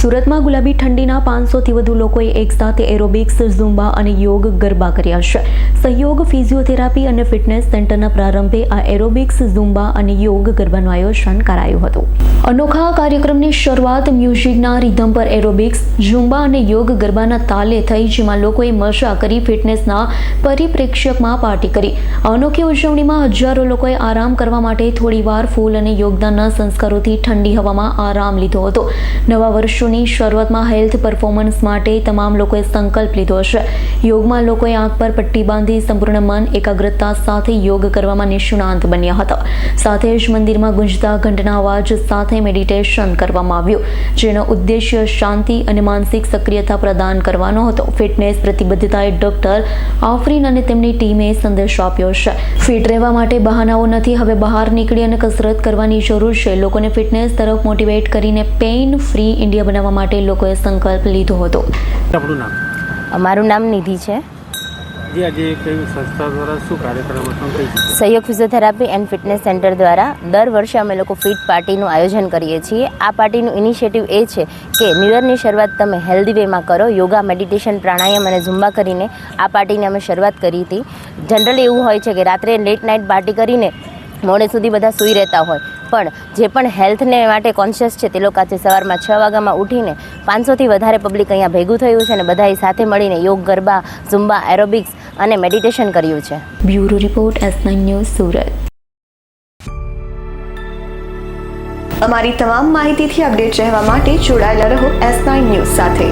સુરતમાં ગુલાબી ઠંડીના પાંચસોથી વધુ લોકોએ એકસાથે એરોબિક્સ, ઝુંબા અને યોગ ગરબા કર્યા છે. સહયોગ, ફિઝિયોથેરાપી અને ફિટનેસ સેન્ટરના પ્રારંભે આ એરોબિક્સ, ઝુંબા અને યોગ ગરબાનું આયોજન કરાયું હતું. અનોખા કાર્યક્રમની શરૂઆત મ્યુઝિકના રિધમ પર એરોબિક્સ, ઝુંબા અને યોગ ગરબાના તાલે થઈ, જેમાં લોકોએ મજા કરી, ફિટનેસના પરિપ્રેક્ષ્યમાં પાર્ટી કરી. અનોખી ઉજવણીમાં હજારો લોકોએ આરામ કરવા માટે થોડીવાર ફૂલ અને યોગદાનના સંસ્કારોથી ઠંડી હવામાં આરામ લીધો હતો. નવા વર્ષોની શરૂઆતમાં હેલ્થ પરફોર્મન્સ માટે તમામ લોકોએ સંકલ્પ લીધો છે યોગમાં લોકોએ આંખ પર પટ્ટી બાંધી સંપૂર્ણ મન એકાગ્રતા સાથે યોગ કરવામાં નિષ્ણાંત બન્યા હતા. સાથે જ મંદિરમાં ગુંજતા ઘંટના અવાજ સાથે મેડિટેશન કરવામાં આવ્યું, જેનો ઉદ્દેશ્ય શાંતિ અને માનસિક સક્રિયતા પ્રદાન કરવાનો હતો. ફિટનેસ પ્રતિબદ્ધતાએ ડોક્ટર આફરીન અને તેમની ટીમે સંદેશો આપ્યો છે ફિટ રહેવા માટે બહાનાઓ નથી, હવે બહાર નીકળી અને કસરત કરવાની જરૂર છે. લોકોને ફિટનેસ તરફ મોટિવેટ કરીને પેઇન ફ્રી ઇન્ડિયા બનાવવા માટે લોકોએ સંકલ્પ લીધો હતો. આપણું નામ? અમારું નામ નિધિ છે? સહયોગ ફિઝિયોથેરાપી એન્ડ ફિટનેસ સેન્ટર દ્વારા દર વર્ષે અમે લોકો ફિટ પાર્ટીનું આયોજન કરીએ છીએ. આ પાર્ટીનું ઇનિશિયેટિવ એ છે કે ન્યૂ શરૂઆત તમે હેલ્ધી વેમાં કરો યોગા મેડિટેશન પ્રાણાયામ અને ઝુંબા કરીને આ પાર્ટીની અમે શરૂઆત કરી હતી. જનરલી એવું હોય છે કે રાત્રે લેટ નાઇટ પાર્ટી કરીને મોડે સુધી બધા સૂઈ રહેતા હોય. પણ જે પણ હેલ્થને માટે કોન્શિયસ છે તે લોકો આજે સવારમાં છ વાગ્યામાં ઉઠીને પાંચસોથી વધારે પબ્લિક અહીંયા ભેગું થયું છે અને બધાએ સાથે મળીને યોગ ગરબા ઝુંબા એરોબિક્સ અને મેડિટેશન કર્યું છે. Bureau report S nine news Surat. અમારી તમામ માહિતીથી અપડેટ રહેવા માટે જોડાયેલા રહો એસ નાઇન ન્યૂઝ સાથે.